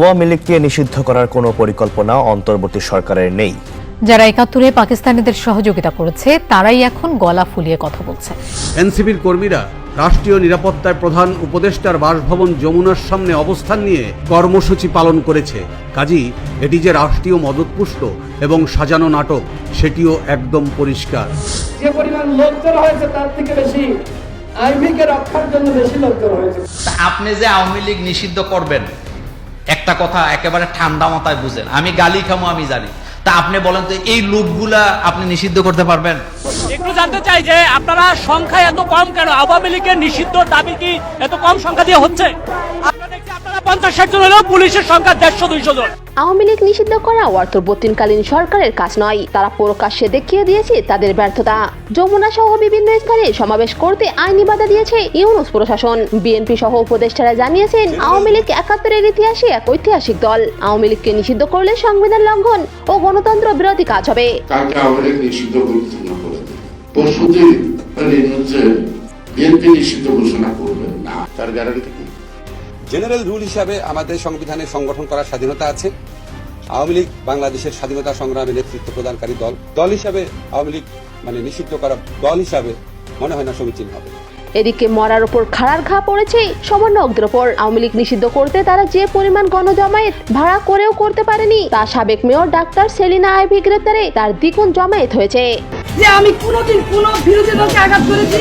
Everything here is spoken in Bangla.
আওয়ামী লীগকে নিষিদ্ধ করার কোনো পরিকল্পনা অন্তর্বর্তী সরকারের নেই। যারা একাত্তরে পাকিস্তানিদের সহযোগিতা করেছে তারাই এখন গলা ফুলিয়ে কথা বলছে। এনসিবির কর্মীরা রাষ্ট্রীয় নিরাপত্তায় প্রধান উপদেষ্টার বাসভবন যমুনার সামনে অবস্থান নিয়ে কর্মসূচি পালন করেছে। কাজী এটি যে রাষ্ট্রীয় মদতপুষ্ট এবং সাজানো নাটক সেটিও একদম পরিষ্কার। যে পরিমাণ লোকজন হয়েছে তার থেকে বেশি রক্ষার জন্য বেশি লোকজন হয়েছে। আপনি যে আওয়ামী লীগ নিষিদ্ধ করবেন একটা কথা একেবারে ঠান্ডা মাথায় বুঝেন। আমি গালি খামো, আমি জানি। তা আপনি বলেন তো, এই লোকগুলা আপনি নিষিদ্ধ করতে পারবেন? একটু জানতে চাই যে আপনারা সংখ্যা এত কম কেন? আওয়ামী লীগের নিষিদ্ধ দাবি কি এত কম সংখ্যা দিয়ে হচ্ছে? পঞ্চাশ ষাট জন হলেও পুলিশের সংখ্যা দেড়শো দুইশো জন। আওয়ামী লীগ নিষিদ্ধ করা অন্তর্বর্তীকালীন সরকারের কাজ নয় তারা প্রকাশ্যে দেখিয়ে দিয়েছে তাদের ব্যর্থতা। যমুনা সহ বিভিন্ন স্থানে সমাবেশ করতে আইনি বাধা দিয়েছে ইউনুস প্রশাসন। বিএনপি সহ উপদেষ্টারা জানিয়েছেন আওয়ামী লীগ একাত্তরের ইতিহাসে এক ঐতিহাসিক দল। আওয়ামী লীগকে নিষিদ্ধ করলে সংবিধান লঙ্ঘন ও গণতন্ত্র বিরোধী কাজ হবে। নিষিদ্ধ ঘোষণা করে পরশুদিন বিএনপি নিষিদ্ধ ঘোষণা করবেন না। তার গ্যারান্টি কি? জেনারেল রুল হিসাবে আমাদের সংবিধানে সংগঠন করার স্বাধীনতা আছে। আওয়ামী লীগ বাংলাদেশের স্বাধীনতা সংগ্রামে নেতৃত্ব প্রদানকারী দল। দল হিসাবে আওয়ামী লীগ মানে নিষিদ্ধ করা দল হিসাবে মনে হয় না সমীচীন হবে। এদিকে মরার ওপর খাড়ার ঘা পড়েছে সমন্বয়কদের ওপর। আওয়ামী লীগ নিষিদ্ধ করতে তারা যে পরিমাণ গণজমায়েত ভাড়া করেও করতে পারেনি তা সাবেক মেয়র ডাক্তার সেলিনা আইভি গ্রেপ্তারে তার দ্বিগুণ জমায়েত হয়েছে। যে আমি কোনোদিন কোনো বিরোধী দলকে আঘাত করেছি।